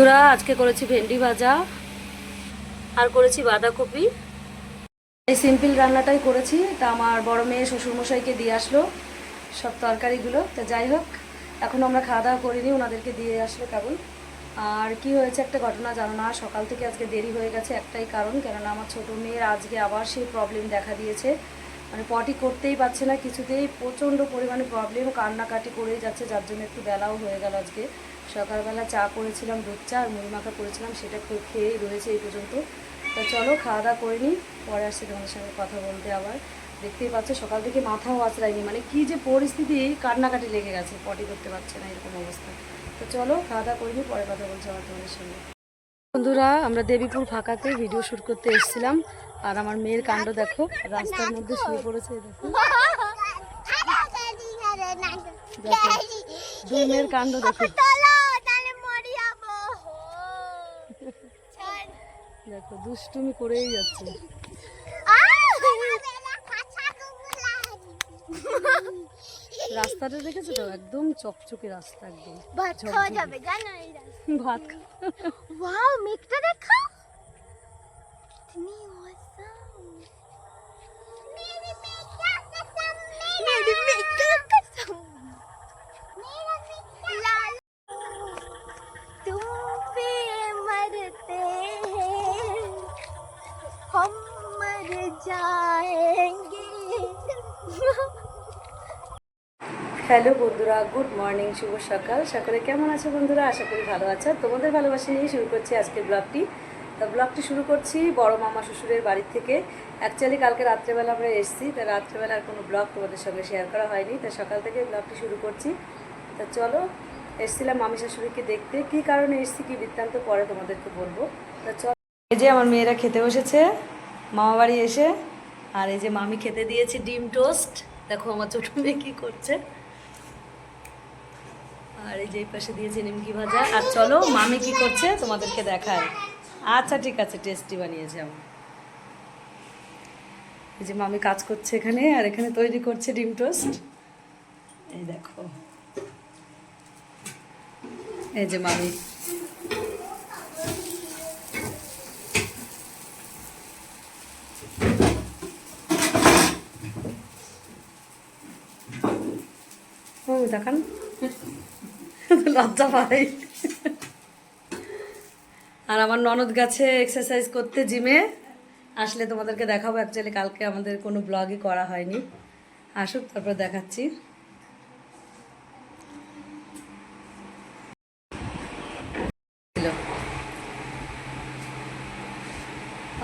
বন্ধুরা, আজকে করেছি ভেন্ডি ভাজা আর করেছি বাঁধাকপি। এই সিম্পল রান্নাটাই করেছি। তা আমার বড় মেয়ে শ্বশুরমশাইকে দিয়ে আসলো সব তরকারিগুলো। তো যাই হোক, এখন আমরা খাওয়া দাওয়া করিনি, ওনাদেরকে দিয়ে আসলো কেবল। আর কি হয়েছে একটা ঘটনা জানো না, সকাল থেকে আজকে দেরি হয়ে গেছে একটাই কারণ, কেননা আমার ছোটো মেয়ের আজকে আবার সেই প্রবলেম দেখা দিয়েছে। মানে পটি করতেই পারছে না, কিছুতেই প্রচণ্ড পরিমাণে প্রবলেম কান্নাকাটি করেই যাচ্ছে, যার জন্য একটু বেলাও হয়ে গেল আজকে। সকালবেলা চা করেছিলাম দুধ চা আর মুড়ি মাখা করেছিলাম সেটা খুব খেয়েই রয়েছে এই পর্যন্ত। তা চলো খাওয়া দাওয়া করে নিই পরে আসছি তোমাদের সঙ্গে কথা বলতে আবার। দেখতেই পাচ্ছ সকাল থেকে মাথাও আঁচড়ায়নি মানে কি যে পরিস্থিতি কান্নাকাটি লেগে গেছে পটি করতে পারছে না এরকম অবস্থা। তো চলো খাওয়া দাওয়া করে নিই পরে কথা বলছি আবার তোমাদের সঙ্গে। বন্ধুরা আমরা দেবীপুর ফাঁকাতে ভিডিও শ্যুট করতে এসেছিলাম আর আমার মেয়ের কাণ্ড দেখো রাস্তার মধ্যে শুয়ে পড়েছে দেখো। দেখো দুই মেয়ের কাণ্ড দেখো দেখো দুষ্টুমি করেই যাচ্ছে। রাস্তাটা দেখেছ তো? একদম চকচকে রাস্তা একদম ভাত খাওয়া যাবে জানো এই রাস্তা। ভাত খাওয়া ওয়াও মেঘটা দেখো তুমি ওয়াসা হ্যালো বন্ধুরা, গুড মর্নিং, শুভ সকাল। সকালে কেমন আছো বন্ধুরা? আশা করি ভালো আছো। তোমাদের ভালোবাসা নিয়ে শুরু করছি আজকের ব্লগটি তো ব্লগটি শুরু করছি বড় মামা শ্বশুরের বাড়ির থেকে। অ্যাকচুয়ালি কালকে রাত্রেবেলা আমরা এসেছি, তা রাত্রেবেলা আর কোনো ব্লগ তোমাদের সঙ্গে শেয়ার করা হয়নি। তা সকাল থেকে ব্লগটি শুরু করছি। তা চলো, এসেছিলাম মামি শাশুড়িকে দেখতে। কি কারণে এসেছি, কি বৃত্তান্ত পরে তোমাদেরকে বলব। তা চলো। এই যে আমার মেয়েরা খেতে বসেছে, মামা বাড়ি এসে। আর এই যে মামি খেতে দিয়েছে ডিম টোস্ট। দেখো আমার ছোট মেয়ে কী করছে। আর এই যে পাশে দিয়েছে নিমকি ভাজা, আর চলো মামি কি করছে তোমাদেরকে দেখায়। আচ্ছা ঠিক আছে, টেস্টি বানিয়েছে আমার। এই যে মামি কাজ করছে এখানে, আর এখানে তৈরি করছে ডিম টোস্ট। এই দেখো। এই যে মামি। দেখান। লজ্জা পাই আর আমার ননদ গেছে এক্সারসাইজ করতে জিমে আসলে তোমাদেরকে দেখাবো। অ্যাকচুয়ালি কালকে আমাদের কোনো ব্লগই করা হয়নি। আসুক, তারপর দেখাচ্ছি।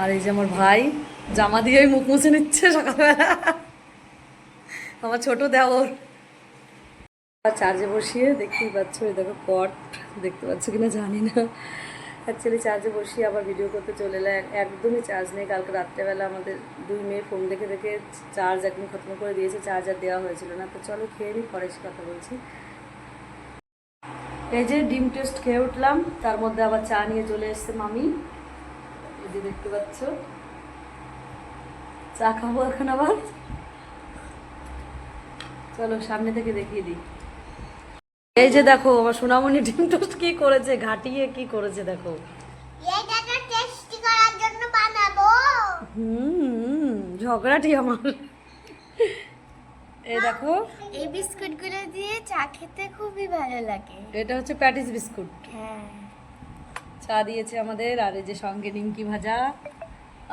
আর এই যে আমার ভাই, জামা দিয়েই মুখ মুছে নিচ্ছে সকালবেলা। আমার ছোট দেওর। চার্জে বসিয়ে দেখতেই পাচ্ছ দেখো পট দেখতে পাচ্ছ কিনা জানি না। অ্যাকচুয়ালি চার্জে বসিয়ে আবার ভিডিও করতে চলে এলাম। একদমই চার্জ নেই। কালকে রাত্রেবেলা আমাদের দুই মেয়ে ফোন দেখে দেখে চার্জ একদম খতম করে দিয়েছে। চার্জার দেওয়া হয়েছিল না। তো চলো খেয়ে নিই পরে কথা বলছি। এই যে ডিম টেস্ট খেয়ে উঠলাম। তার মধ্যে আবার চা নিয়ে চলে এসছে মামি। এই যে দেখতে পাচ্ছ। চা খাব এখন আবার। চলো সামনে থেকে দেখিয়ে দিই। এই যে দেখো আমার সোনামণি ডিম টোস্ট কি করেছে ঘাটিয়ে কি করেছে দেখো। এটাকে টেস্টি করার জন্য বানাবো। হুম ঝগড়াটি আমার। এই দেখো এই বিস্কুটগুলো দিয়ে চা খেতে খুবই ভালো লাগে। এটা হচ্ছে প্যাটিস বিস্কুট। হ্যাঁ। চা দিয়েছে আমাদের আর এই যে সঙ্গে নিমকি ভাজা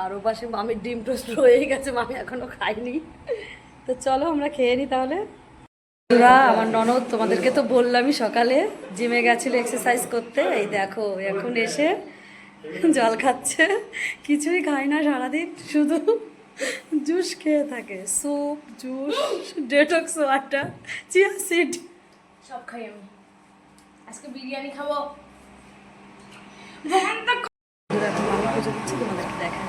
আর ও পাশে মামির ডিম টোস্ট রয়ে গেছে মামি এখনও খাইনি তো চলো আমরা খেয়ে নিই তাহলে। বন্ধুরা, আমার ননদ তোমাদেরকে তো বললামই সকালে জিমে গেছিল এক্সারসাইজ করতে। এই দেখো এখন এসে জল খাচ্ছে। কিছুই খায় না সারাদিন শুধু জুস খেয়ে থাকে। Soup juice detox water chia seed সব খাই আমি। আজকে বিরিয়ানি খাব। মামি পুজো দিচ্ছে তোমাদেরকে দেখাই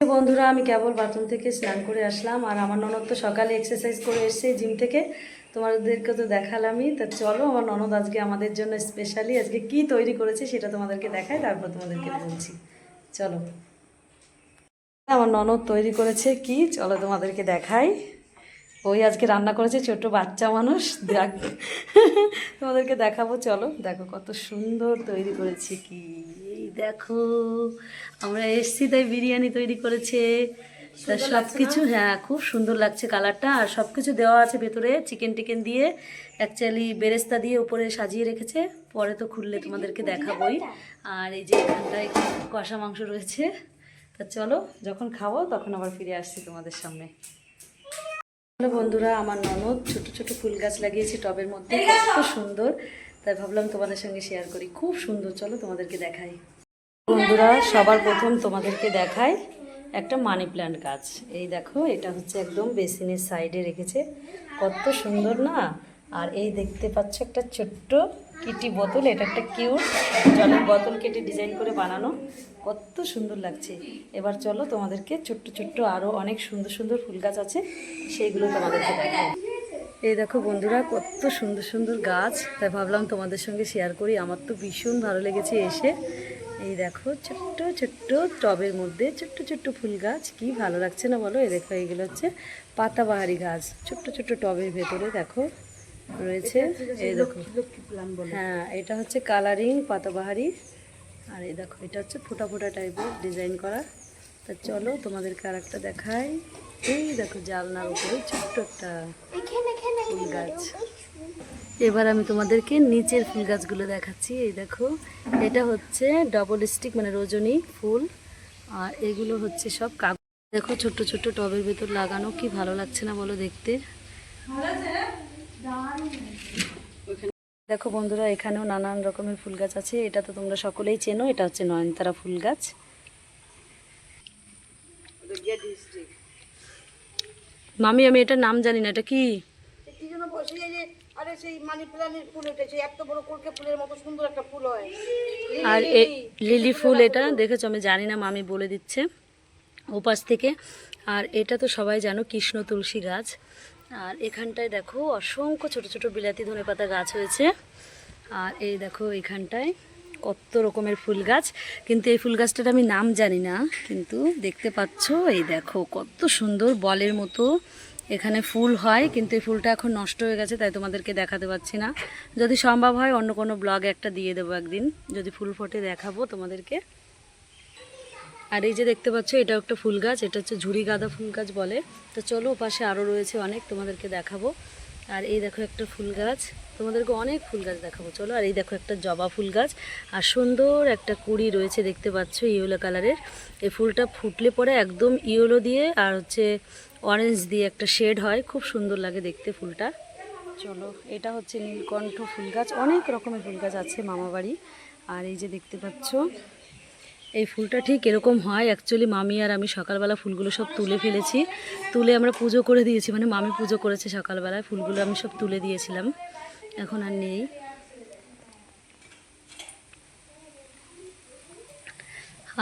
বন্ধুরা, আমি কেবল বাথরুম থেকে স্নান করে আসলাম আর আমার ননদ তো সকালে এক্সারসাইজ করে এসছে জিম থেকে। তোমাদেরকে তো দেখালামই। তা চলো, আমার ননদ আজকে আমাদের জন্য স্পেশালি আজকে কি তৈরি করেছে সেটা তোমাদেরকে দেখাই, তারপর তোমাদেরকে বলছি। চলো। আমার ননদ তৈরি করেছে কি? চলো তোমাদেরকে দেখাই। ওই আজকে রান্না করেছে ছোট বাচ্চা মানুষ। দেখ, তোমাদেরকে দেখাবো, চলো। দেখো কত সুন্দর তৈরি করেছে কি? দেখো, আমরা এসছি তাই বিরিয়ানি তৈরি করেছে। তা সব কিছু হ্যাঁ খুব সুন্দর লাগছে কালারটা। আর সব কিছু দেওয়া আছে ভেতরে চিকেন টিকেন দিয়ে। অ্যাকচুয়ালি বেরেস্তা দিয়ে উপরে সাজিয়ে রেখেছে। পরে তো খুললে তোমাদেরকে দেখাবোই। আর এই যে এখানটায় কষা মাংস রয়েছে। তা চলো যখন খাব তখন আবার ফিরে আসছি তোমাদের সামনে। হ্যালো বন্ধুরা আমার ননদ ছোট ছোট ফুল গাছ লাগিয়েছে টবের মধ্যে। খুব সুন্দর। তাই ভাবলাম তোমাদের সঙ্গে শেয়ার করি। খুব সুন্দর চলো তোমাদেরকে দেখাই। বন্ধুরা সবার প্রথম তোমাদেরকে দেখাই। একটা মানি প্ল্যান্ট গাছ। এই দেখো, এটা হচ্ছে একদম বেসিনের সাইডে রেখেছে। কত সুন্দর না? আর এই দেখতে পাচ্ছ একটা ছোট্ট কিটি বোতল, এটা একটা কিউট জলের বোতল কেটে ডিজাইন করে বানানো। কত সুন্দর লাগছে। এবার চলো তোমাদেরকে ছোট্ট ছোট্ট আরও অনেক সুন্দর সুন্দর ফুল গাছ আছে, সেইগুলো তোমাদেরকে দেখাই এই দেখো বন্ধুরা, কত সুন্দর সুন্দর গাছ। তাই ভাবলাম তোমাদের সঙ্গে শেয়ার করি। আমার তো ভীষণ ভালো লেগেছে এসে। এই দেখো ছোট্ট ছোট্ট টবের মধ্যে ছোট্ট ছোট্ট ফুল গাছ। কি ভালো লাগছে না বলো? এই দেখো এইগুলো হচ্ছে পাতাবাহারি গাছ। ছোট্ট ছোট্ট টবের ভেতরে দেখো রয়েছে। এই দেখো। হ্যাঁ এটা হচ্ছে কালারিং পাতাবাহারি। আর এই দেখো এটা হচ্ছে ফোটা ফোটা টাইপের ডিজাইন করা। তা চলো তোমাদেরকে আর একটা দেখাই। এই দেখো জালনার উপরে ছোট্ট একটা ফুল গাছ। এবার আমি তোমাদেরকে নিচের ফুল গাছগুলো দেখাচ্ছি এই দেখো। এটা হচ্ছে ডবল স্টিক মানে রজনী ফুল আর এগুলো হচ্ছে সব কাগজ। দেখো ছোট্ট ছোট্ট টবের ভেতর লাগানো কি ভালো লাগছে না বলো দেখতে? দেখো বন্ধুরা এখানেও নানান রকমের ফুল গাছ আছে। এটা তো তোমরা সকলেই চেনো এটা হচ্ছে নয়নতারা ফুল গাছ। মামি আমি এটার নাম জানি না এটা কি? এই আরে সেই মানি প্ল্যান্টের ফুল উঠেছে এত বড় কলকে ফুলের মতো সুন্দর একটা ফুল হয়। আর লিলি ফুল এটা দেখেছ? আমি জানি না মামি বলে দিচ্ছে। ওপাশ থেকে। আর এটা তো সবাই জানো কৃষ্ণ তুলসী গাছ। আর এখানটায় দেখো অসংখ্য ছোট ছোট বিলাতি ধনে পাতা গাছ হয়েছে। আর এই দেখো এখানটায় কত রকমের ফুল গাছ। কিন্তু এই ফুল গাছটার আমি নাম জানি না কিন্তু দেখতে পাচ্ছ এই দেখো কত সুন্দর বলের মতো এখানে ফুল হয়, কিন্তু এই ফুলটা এখন নষ্ট হয়ে গেছে, তাই তোমাদেরকে দেখাতে পাচ্ছি না। যদি সম্ভব হয়, অন্য কোনো ব্লগে একটা দিয়ে দেবো একদিন। যদি ফুল ফোটে, দেখাবো তোমাদেরকে। আর এই যে দেখতে পাচ্ছ এটা একটা ফুল গাছ, এটা হচ্ছে ঝুড়ি গাঁদা ফুল গাছ বলে। তো চলো পাশে আরও রয়েছে অনেক, তোমাদেরকে দেখাবো। আর এই দেখো একটা ফুল গাছ, তোমাদেরকে অনেক ফুল গাছ দেখাবো। চলো, আর এই দেখো একটা জবা ফুল গাছ, আর সুন্দর একটা কুড়ি রয়েছে, দেখতে পাচ্ছ ইয়েলো কালারের। এই ফুলটা ফুটলে পরে একদম ইয়েলো দিয়ে, আর হচ্ছে অরেঞ্জ দিয়ে একটা শেড হয়। খুব সুন্দর লাগে দেখতে ফুলটা। চলো, এটা হচ্ছে নীলকণ্ঠ ফুল গাছ অনেক রকমের ফুল গাছ আছে মামাবাড়ি। আর এই যে দেখতে পাচ্ছ, এই ফুলটা ঠিক এরকম হয়। অ্যাকচুয়ালি মামি আর আমি সকালবেলা ফুলগুলো সব তুলে ফেলেছি। তুলে আমরা পুজো করে দিয়েছি। মানে মামি পুজো করেছে সকালবেলায়। ফুলগুলো আমি সব তুলে দিয়েছিলাম। এখন আর নেই।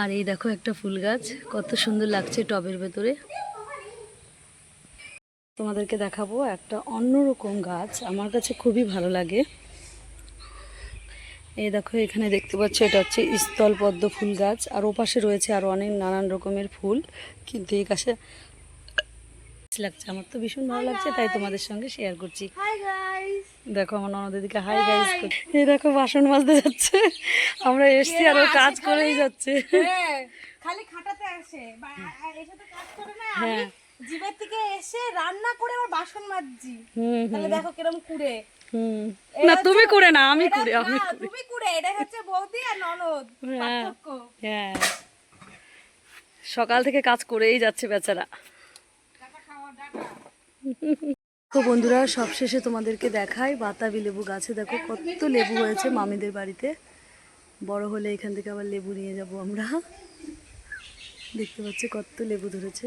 আর এই দেখো একটা ফুল গাছ কত সুন্দর লাগছে টবের ভেতরে। তোমাদেরকে দেখাবো একটা অন্যরকম গাছ। আমার কাছে খুবই ভালো লাগে। এই দেখো এখানে দেখতে পাচ্ছ এটা হচ্ছে স্থল পদ্ম ফুল গাছ। আর ওপাশে রয়েছে আরও অনেক নানান রকমের ফুল। কিন্তু এই গাছে লাগছে। আমার তো ভীষণ ভালো লাগছে তাই তোমাদের সঙ্গে শেয়ার করছি। দেখো আমার ননদের দিকে হাই গাইস এই দেখো বাসন মাজতে যাচ্ছে। আমরা এসছি আর ও কাজ করেই যাচ্ছে। হ্যাঁ খালি খাটাতে আসে। হ্যাঁ। জিমের থেকে এসে রান্না করে আবার বাসন মাজছি। হুম তাহলে দেখো কিরম কুড়ে। হুম। না তুমি করে না আমি করে আমি না, তুমি কুড়ে এটা হচ্ছে বৌদি আর ননদ হ্যাঁ পার্থক্য। হ্যাঁ। সকাল থেকে কাজ করেই যাচ্ছে বেচারা। তো বন্ধুরা সবশেষে তোমাদেরকে দেখাই বাতাবি লেবু গাছে দেখো কত লেবু হয়েছে মামিদের বাড়িতে। বড় হলে এখান থেকে আবার লেবু নিয়ে যাব আমরা। দেখতে পাচ্ছি কত লেবু ধরেছে।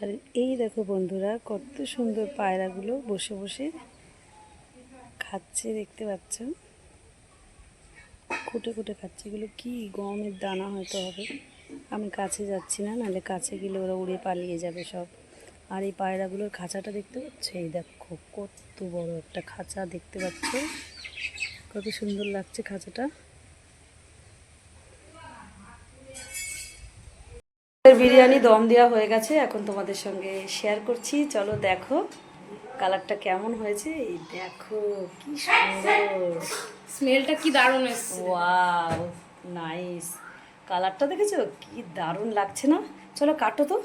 আর এই দেখো বন্ধুরা, কত সুন্দর পায়রাগুলো বসে বসে খাচ্ছে, দেখতে পাচ্ছ? কুটে কুটে খাচ্ছে। এগুলো কি গমের দানা হয়তো হবে। আমি কাছে যাচ্ছি না, নাহলে কাছে গেলে ওরা উড়ে পালিয়ে যাবে সব। আর এই পায়রাগুলোর খাঁচাটা দেখতে পাচ্ছ? এই দেখো, কত বড় একটা খাঁচা দেখতে পাচ্ছ? কত সুন্দর লাগছে খাঁচাটা। বিরিয়ানি দম দেওয়া হয়ে গেছে এখন তোমাদের সঙ্গে শেয়ার করছি। চলো দেখো কালারটা কেমন হয়েছে। এই দেখো কি সুন্দর। স্মেলটা কি দারুণ এসছে। ওয়াও নাইস কালারটা দেখেছ? কি দারুণ লাগছে না? চলো কাটো তো।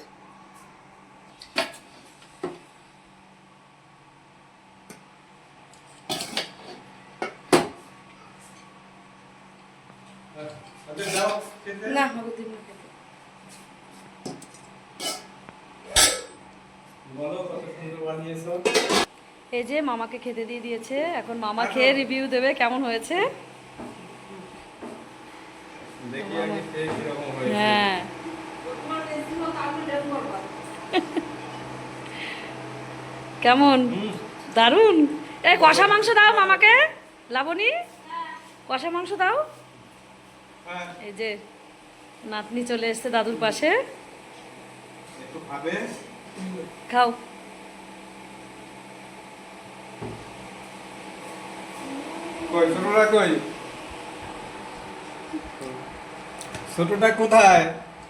হবে দিন না বলো কত সুন্দর বানিয়েছো। এই যে মামাকে খেতে দিয়ে দিয়েছে। এখন মামা খেয়ে রিভিউ দেবে কেমন হয়েছে। হ্যাঁ। কেমন? দারুণ এই কষা মাংস দাও মামাকে। লাবণী কষা মাংস দাও। হ্যাঁ, এই যে নাতনি চলে এসছে দাদুর পাশে। একটু খাবে? খাও। কই ছোটটা কই? ছোটটা কোথায়?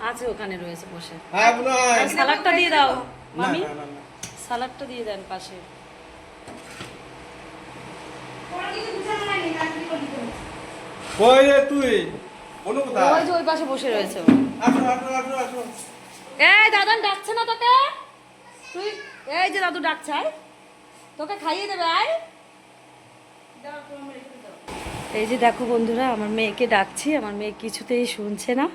আছে ওখানে রয়েছে বসে। হ্যাঁ সালাডটা দিয়ে দাও। মামি। সালাডটা দিয়ে দেন পাশে। কই রে তুই? অনু কোথায় ওই যে ওই পাশে বসে রয়েছে আসো আসো আসো আসো। এই দাদান ডাকছে না তোকে? তুই, এই যে দাদু ডাকছে, আয়। তোকে খাইয়ে দেবে, আয়। এই যে দেখো বন্ধুরা, আমার মেয়েকে ডাকছি, আমার মেয়ে কিছুতেই শুনছে না।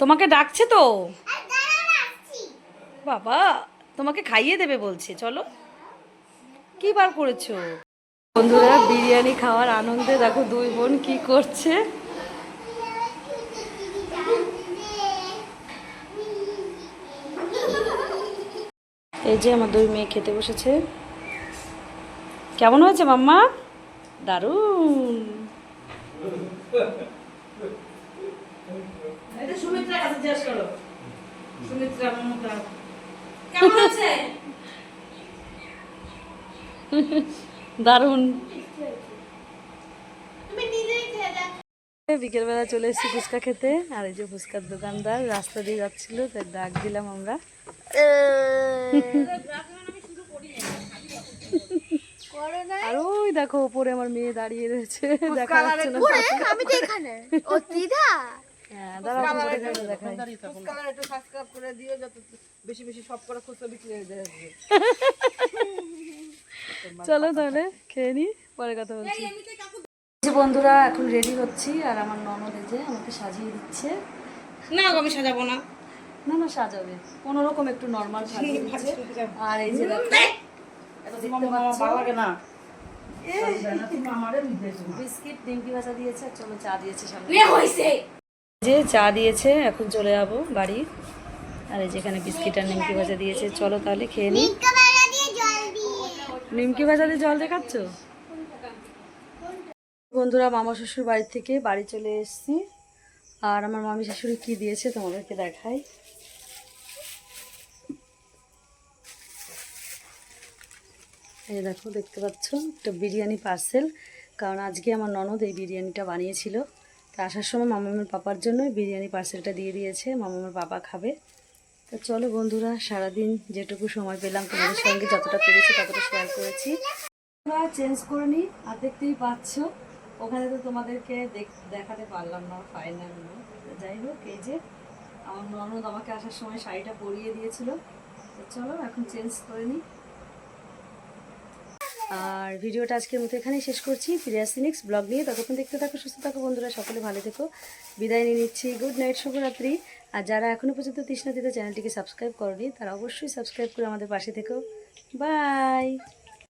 তোমাকে ডাকছে তো? বাবা, তোমাকে খাইয়ে দেবে বলছে, চলো। কি বার করেছ? বন্ধুরা, বিরিয়ানি খাওয়ার আনন্দে দেখো দুই বোন কি করছে। এই যে আমার দুই মেয়ে খেতে বসেছে। কেমন হয়েছে মাম্মা? দারুণ। সুমিত্রা কাছে জিজ্ঞেস করো সুমিত্রা মমতা কেমন আছে দারুণ তুমি নিজেই খেয়ে দেখো বিকেলবেলা চলে এসেছি ফুচকা খেতে। আর এই যে ফুচকার দোকানদার রাস্তা দিয়ে যাচ্ছিল তাই ডাক দিলাম আমরা। আর ওই দেখো উপরে আমার মেয়ে দাঁড়িয়ে রয়েছে। দেখা যাচ্ছে না আমি তো এখানে। ও দিদা। হ্যাঁ চলো তাহলে খেয়ে নি পরে কথা বলছি। যে বন্ধুরা এখন রেডি হচ্ছি আর আমার ননদ যে আমাকে সাজিয়ে দিচ্ছে। না আমি সাজাবো না। না না সাজাবে। কোনো রকম একটু নর্মাল সাজিয়ে দিচ্ছে। আর এই যে না। বিস্কিট ডিমকি ভাজা দিয়েছে আর চলো চা দিয়েছে সামনে। নে হইছে। যে চা দিয়েছে এখন চলে যাব বাড়ি। আর এই যেখানে বিস্কিট আর নিমকি ভাজা দিয়েছে চলো তাহলে খেয়ে নি। বেলা দিয়ে জল দিয়ে নিমকি ভাজা দিয়ে জল দেখাচ্ছ? বন্ধুরা, মামা শ্বশুর বাড়ি থেকে বাড়ি চলে এসেছি। আর আমার মামি শাশুড়ি কি দিয়েছে তোমাদেরকে দেখাই। এই দেখো, দেখতে পাচ্ছ? একটা বিরিয়ানি পার্সেল। কারণ আজকে আমার ননদ এই বিরিয়ানিটা বানিয়েছিল। তা আসার সময় মামামের পাপার জন্য বিরিয়ানি পার্সেলটা দিয়ে দিয়েছে। মামামের পাপা খাবে। তো চলো বন্ধুরা, সারাদিন যেটুকু সময় পেলাম তোমাদের সঙ্গে, যতটা পেরেছি ততটা শেয়ার করেছি। চেঞ্জ করে নিই। আর দেখতেই পাচ্ছ ওখানে তো তোমাদেরকে দেখ- দেখাতে পারলাম না ফাইনাল যাই হোক, এই যে আমার ননদ আমাকে আসার সময় শাড়িটা পরিয়ে দিয়েছিল। চলো, এখন চেঞ্জ করে নিই আর ভিডিওটা আজকের মতো এখানেই শেষ করছি। ফিরে আসছি নেক্সট ব্লগ নিয়ে। ততক্ষণ দেখতে থাকো, সুস্থ থাকো বন্ধুরা, সকলে ভালো থেকো। বিদায় নিয়ে নিচ্ছি। গুড নাইট শুভরাত্রি। আর যারা এখনও পর্যন্ত তৃষ্ণা দিতে চ্যানেলটিকে সাবস্ক্রাইব করনি, তারা অবশ্যই সাবস্ক্রাইব করে আমাদের পাশে থেকো। বাই